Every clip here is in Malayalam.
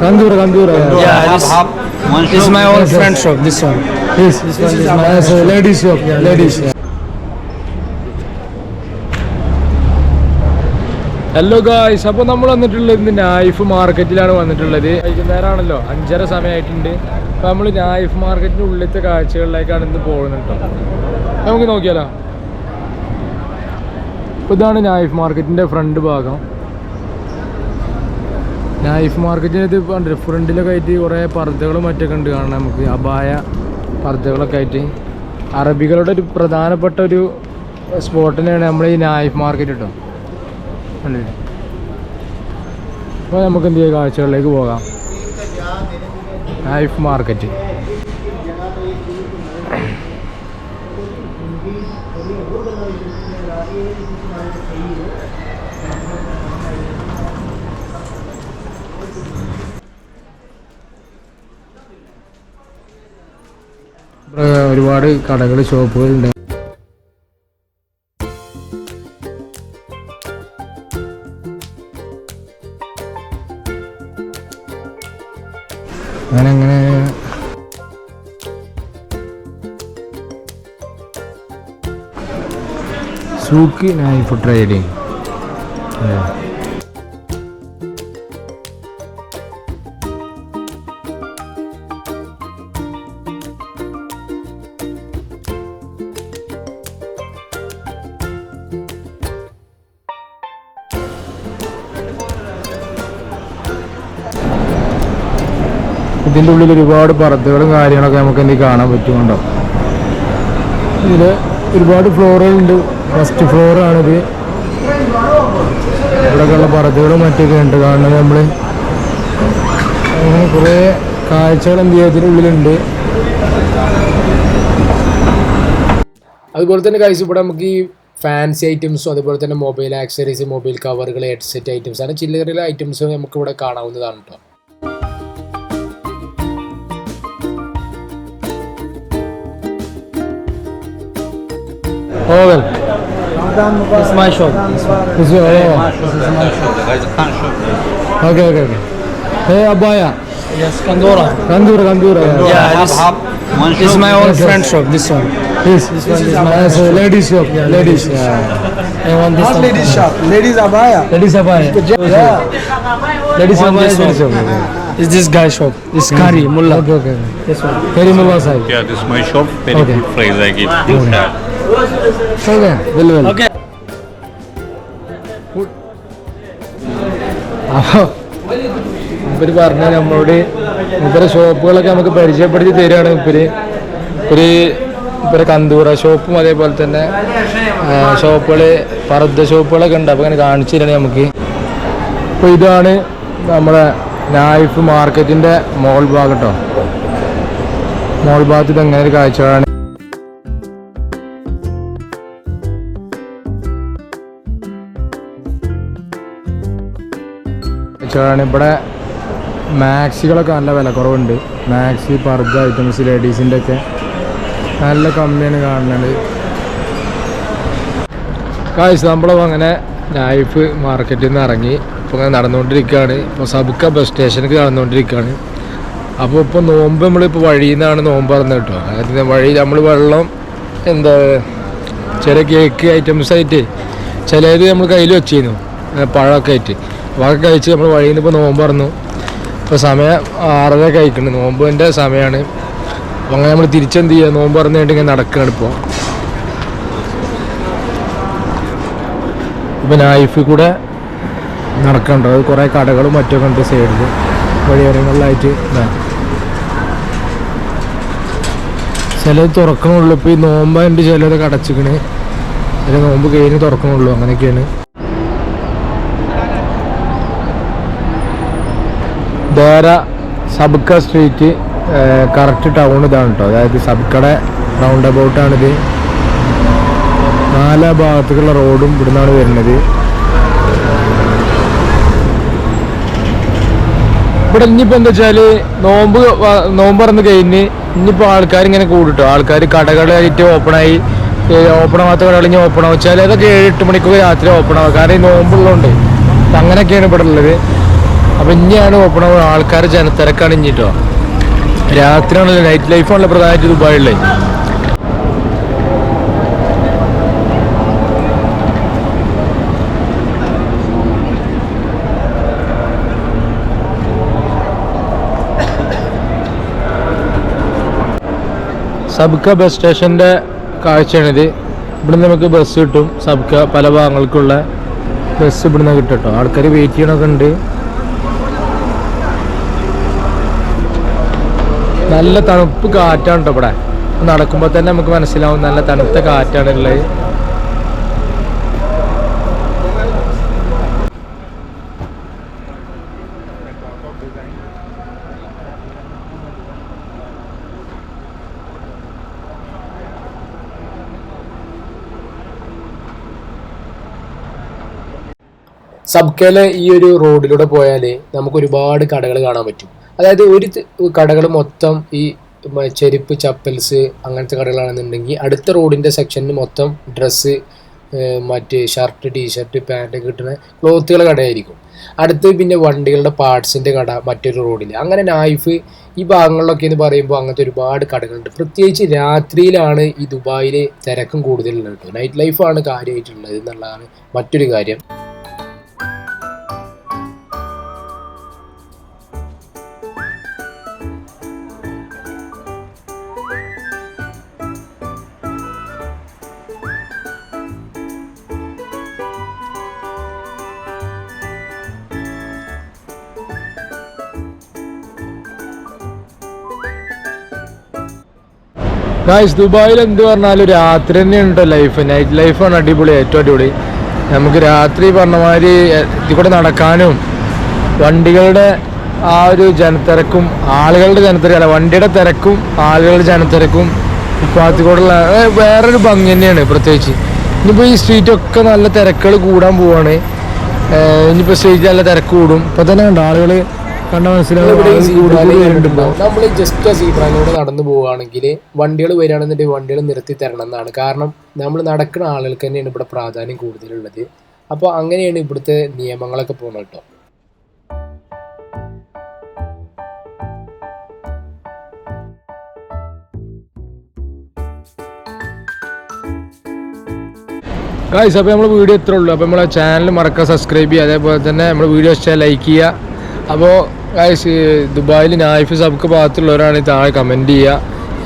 Kandura, Kandura. Yeah, yeah this, One this is my own yes, friend shop. This one. Yes, this this one is my so ladies shop. Yeah, ladies. Hello guys അപ്പോൾ നമ്മൾ വന്നിട്ടുള്ളത് ഇന്ന് നായിഫ് മാർക്കറ്റിലാണ് വന്നിട്ടുള്ളത് വൈകുന്നേരമാണല്ലോ അഞ്ചര സമയമായിട്ടുണ്ട് അപ്പോൾ നമ്മൾ നായിഫ് മാർക്കറ്റിന്റെ ഉള്ളിലത്തെ കാഴ്ചകളിലേക്കാണ് ഇന്ന് പോകുന്നത് കേട്ടോ നമുക്ക് നോക്കിയാലോ അപ്പോൾ ഇതാണ് നായിഫ് മാർക്കറ്റിന്റെ ഫ്രണ്ട് ഭാഗം നൈഫ് മാർക്കറ്റിന് ഇത് കണ്ടില്ല? ഫ്രണ്ടിലൊക്കെ ആയിട്ട് കുറേ പർദ്ദകളും മറ്റൊക്കെ ഉണ്ട് കാണാൻ നമുക്ക്. അപായ പർദ്ദകളൊക്കെ ആയിട്ട്. അറബികളുടെ ഒരു പ്രധാനപ്പെട്ട ഒരു സ്പോട്ടിനാണ് നമ്മൾ ഈ നൈഫ് മാർക്കറ്റ് കേട്ടോ അപ്പോൾ നമുക്ക് എന്ത് ചെയ്യാം? കാഴ്ചകളിലേക്ക് പോകാം. നൈഫ് മാർക്കറ്റ് ഒരുപാട് കടകൾ ഷോപ്പുകളുണ്ട്. അങ്ങനെ സൂക്കി നൈഫ് ട്രേഡിങ് ഇതിന്റെ ഉള്ളിൽ ഒരുപാട് പറത്തുകളും കാര്യങ്ങളൊക്കെ നമുക്ക് എന്തെങ്കിലും കാണാൻ പറ്റുന്നുണ്ടോ? ഇതിൽ ഒരുപാട് ഫ്ലോറുകളുണ്ട്. ഫസ്റ്റ് ഫ്ലോറാണിത് ഇവിടെയൊക്കെയുള്ള പറത്തുകളും മറ്റൊക്കെ ഉണ്ട്. കാണുന്നത് നമ്മൾ അങ്ങനെ കുറേ കാഴ്ചകൾ എന്ത് ചെയ്യുക ഇതിന്റെ ഉള്ളിലുണ്ട് അതുപോലെ തന്നെ കഴിച്ചു ഇവിടെ നമുക്ക് ഈ ഫാൻസി ഐറ്റംസും അതുപോലെ തന്നെ മൊബൈൽ ആക്സറീസ് മൊബൈൽ കവറുകൾ ഹെഡ്സെറ്റ് ഐറ്റംസ് അങ്ങനെ ചില്ലറ ഐറ്റംസും നമുക്ക് ഇവിടെ കാണാവുന്നതാണ് കേട്ടോ Oh. This is my shop. This. This is, oh. Guys, Khan shop. Okay, okay, okay. Hey, Abaya. Yes, Kandora. Kandura, Kandura. Yeah, Half, this, half. One this is my own Yes, friend shop. This one. Yes, this this one is is my so ladies shop. Yeah, ladies. Yeah. I want this Not ladies shop, ladies abaya. Ladies Abaya. Yeah. Ladies Abaya, this one. shop. Is this guy shop? This mm-hmm. Kari Mullah. Okay, okay. okay. This one. Very Mullah side. Yeah, this is my shop. Very Okay. good price I give. Okay. അപ്പോൾ ഇവർ പറഞ്ഞ നമ്മളോട് ഇവരെ ഷോപ്പുകളൊക്കെ നമുക്ക് പരിചയപ്പെടുത്തി തരികയാണ് ഇവർ. ഒരു ഇവരെ കന്തൂറ ഷോപ്പും അതേപോലെ തന്നെ ഷോപ്പുകൾ പർദ്ദ ഷോപ്പുകളൊക്കെ ഉണ്ട്. അപ്പോൾ അങ്ങനെ കാണിച്ചു തരണേ നമുക്ക്. അപ്പോൾ ഇതാണ് നമ്മുടെ നായിഫ് മാർക്കറ്റിന്റെ മോൾ ഭാഗം കേട്ടോ. മോൾ ഭാഗത്ത് ഇത് എങ്ങനെ ഒരു കാഴ്ചകളാണ്. കാഴ്ചകളാണ് ഇവിടെ മാക്സികളൊക്കെ നല്ല വില കുറവുണ്ട് മാക്സി പർദ്ദ ഐറ്റംസ് ലേഡീസിന്റെ ഒക്കെ നല്ല കമ്മിയാണ് കാണുന്നത്. കാശ് നമ്മളപ്പോൾ അങ്ങനെ ലൈഫ് മാർക്കറ്റിൽ നിന്ന് ഇറങ്ങി. ഇപ്പോൾ അങ്ങനെ നടന്നുകൊണ്ടിരിക്കുകയാണ്. ഇപ്പോൾ സബുക്ക ബസ് സ്റ്റേഷനിലേക്ക് നടന്നുകൊണ്ടിരിക്കുകയാണ്. അപ്പോൾ ഇപ്പോൾ നോമ്പ് നമ്മളിപ്പോൾ വഴിയിൽ നിന്നാണ് നോമ്പ് പറഞ്ഞത് കേട്ടോ. അതായത് വഴി നമ്മൾ വെള്ളം എന്താ ചില കേക്ക് ഐറ്റംസ് ആയിട്ട് ചിലത് നമ്മൾ കയ്യിൽ വെച്ചിരുന്നു. പഴമൊക്കെ ആയിട്ട്. അതൊക്കെ കഴിച്ച് നമ്മൾ വഴിയിൽ നിന്ന് ഇപ്പോൾ നോമ്പ് പറഞ്ഞു ഇപ്പോൾ സമയം ആറര കഴിക്കുന്നുണ്ട് നോമ്പിന്റെ സമയമാണ് അപ്പോൾ അങ്ങനെ നമ്മൾ തിരിച്ചെന്ത് ചെയ്യുക നോമ്പ് പറഞ്ഞിട്ട് ഇങ്ങനെ നടക്കുകയാണ് ഇപ്പോൾ ഇപ്പം നൈഫിൽ കൂടെ നടക്കണ്ടോ. അത് കുറേ കടകളും മറ്റൊക്കെ ഉണ്ട് സൈഡിൽ വഴിയോരങ്ങളിലായിട്ട് ഇതാ. ചിലത് തുറക്കണുള്ളൂ. ഇപ്പോൾ ഈ നോമ്പായിട്ട് ചിലത് കടച്ചിക്കണ് ചില നോമ്പ് കഴിഞ്ഞ് തുറക്കണുള്ളൂ. അങ്ങനെയൊക്കെയാണ്. Deira Sabkha street correct town ഇതാണ് കേട്ടോ അതായത് സബ്ക്കടെ റൗണ്ട് അബൌട്ടാണിത് നാല് ഭാഗത്തേക്കുള്ള റോഡും ഇവിടുന്നാണ് വരുന്നത്. ഇവിടെ ഇനിയിപ്പോൾ എന്താ വെച്ചാൽ നോമ്പ് നോമ്പ് പറന്ന് കഴിഞ്ഞ് ഇനിയിപ്പോൾ ആൾക്കാർ ഇങ്ങനെ കൂടിട്ടോ ആൾക്കാർ കടകളായിട്ട് ഓപ്പണായി. ഓപ്പൺ ആവാത്ത കടകൾ ഇനി ഓപ്പൺ ആവും ചിലതൊക്കെ ഏഴ് എട്ട് മണിക്കൊക്കെ രാത്രി ഓപ്പൺ ആവും കാരണം ഈ നോമ്പുള്ളതുകൊണ്ട് അങ്ങനെയൊക്കെയാണ് ഇവിടെ ഉള്ളത്. അപ്പം ഇനിയാണ് ഓപ്പൺ ആവുക. ആൾക്കാർ ജനത്തിരക്കാണ് ഇനി കേട്ടോ രാത്രിയാണല്ലോ നൈറ്റ് ലൈഫാണല്ലോ പ്രധാനമായിട്ട് ദുബായിലുള്ളത്. സബ്ക ബസ് സ്റ്റേഷന്റെ കാഴ്ചയാണിത്. ഇവിടുന്ന് നമുക്ക് ബസ് കിട്ടും. സബ്ക പല ഭാഗങ്ങൾക്കുള്ള ബസ് ഇവിടുന്ന് കിട്ടും കേട്ടോ ആൾക്കാർ വെയിറ്റ് ചെയ്യണമൊക്കെ ഉണ്ട്. നല്ല തണുപ്പ് കാറ്റാണ് കേട്ടോ ഇവിടെ. നടക്കുമ്പോൾ തന്നെ നമുക്ക് മനസ്സിലാവും നല്ല തണുത്ത കാറ്റാണ് ഉള്ളത് സബ്കയിലെ ഈ ഒരു റോഡിലൂടെ പോയാൽ നമുക്ക് ഒരുപാട് കടകൾ കാണാൻ പറ്റും. അതായത് ഒരു കടകൾ മൊത്തം ഈ ചെരുപ്പ് ചപ്പൽസ് അങ്ങനത്തെ കടകളാണെന്നുണ്ടെങ്കിൽ അടുത്ത റോഡിന്റെ സെക്ഷനിൽ മൊത്തം ഡ്രസ്സ് മറ്റ് ഷർട്ട് ടീഷർട്ട് പാന്റ് കിട്ടുന്ന ക്ലോത്തുകളുടെ കടയായിരിക്കും. അടുത്ത് പിന്നെ വണ്ടികളുടെ പാർട്സിന്റെ കട മറ്റൊരു റോഡിൽ അങ്ങനെ നൈഫ് ഈ ഭാഗങ്ങളിലൊക്കെ എന്ന് പറയുമ്പോൾ അങ്ങനത്തെ ഒരുപാട് കടകളുണ്ട്. പ്രത്യേകിച്ച് രാത്രിയിലാണ് ഈ ദുബായിലെ തിരക്കും കൂടുതലുള്ളത്. നൈറ്റ് ലൈഫാണ് കാര്യമായിട്ടുള്ളത് എന്നുള്ളതാണ് മറ്റൊരു കാര്യം. ഗായ്സ് ദുബായിൽ എന്ത് പറഞ്ഞാലും രാത്രി തന്നെയാണ് കേട്ടോ ലൈഫ് നൈറ്റ് ലൈഫാണ് അടിപൊളി ഏറ്റവും അടിപൊളി. നമുക്ക് രാത്രി പറഞ്ഞ മാതിരി ഇതിൽ നടക്കാനും വണ്ടികളുടെ ആ ഒരു ജനത്തിരക്കും ആളുകളുടെ ജനത്തിരക്കും അല്ല വണ്ടിയുടെ തിരക്കും ആളുകളുടെ ജനത്തിരക്കും ഇപ്പാത്തി കൂടെയുള്ള ഏ, വേറൊരു ഭംഗി തന്നെയാണ് പ്രത്യേകിച്ച്. ഇനിയിപ്പോൾ ഈ സ്ട്രീറ്റൊക്കെ നല്ല തിരക്കുകൾ കൂടാൻ പോവാണ്. ഇനിയിപ്പോൾ സ്ട്രീറ്റ് നല്ല തിരക്ക് കൂടും. ഇപ്പം തന്നെ കണ്ടോ ആളുകൾ കണ്ട മനസ്സിലാവും നമ്മൾ ജസ്റ്റ് ആ സീബ്രാനിലൂടെ നടന്നു പോവുകയാണെങ്കിൽ വണ്ടികൾ വരികയാണെന്നുണ്ടെങ്കിൽ വണ്ടികൾ നിർത്തി തരണം എന്നാണ്. കാരണം നമ്മൾ നടക്കുന്ന ആളുകൾക്ക് തന്നെയാണ് ഇവിടെ പ്രാധാന്യം കൂടുതലുള്ളത്. അപ്പോൾ അങ്ങനെയാണ് ഇവിടുത്തെ നിയമങ്ങളൊക്കെ പോകുന്നത് കേട്ടോ. ഗായ്സ് അപ്പോൾ നമ്മൾ വീഡിയോ ഇത്രേ ഉള്ളൂ. അപ്പോൾ നമ്മളെ ചാനൽ മറക്കാൻ സബ്സ്ക്രൈബ് ചെയ്യുക. അതേപോലെ തന്നെ നമ്മൾ വീഡിയോ ഇഷ്ടമായി ലൈക്ക് ചെയ്യുക. അപ്പോൾ ഗായ്സ് ദുബായിൽ നായിഫ് സബ്ക്ക് ഭാഗത്തുള്ളവരാണ് താഴെ കമന്റ് ചെയ്യുക.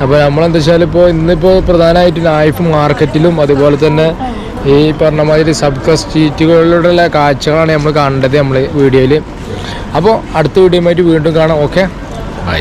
അപ്പോൾ നമ്മളെന്താ വെച്ചാൽ ഇപ്പോൾ ഇന്നിപ്പോൾ പ്രധാനമായിട്ട് നായിഫ് മാർക്കറ്റിലും അതുപോലെ തന്നെ ഈ പറഞ്ഞ മാതിരി സബ്ക സ്ട്രീറ്റുകളിലുള്ള കാഴ്ചകളാണ് നമ്മൾ കണ്ടത് നമ്മൾ വീഡിയോയിൽ അപ്പോൾ അടുത്ത വീഡിയോയുമായിട്ട് വീണ്ടും കാണാം. Okay bye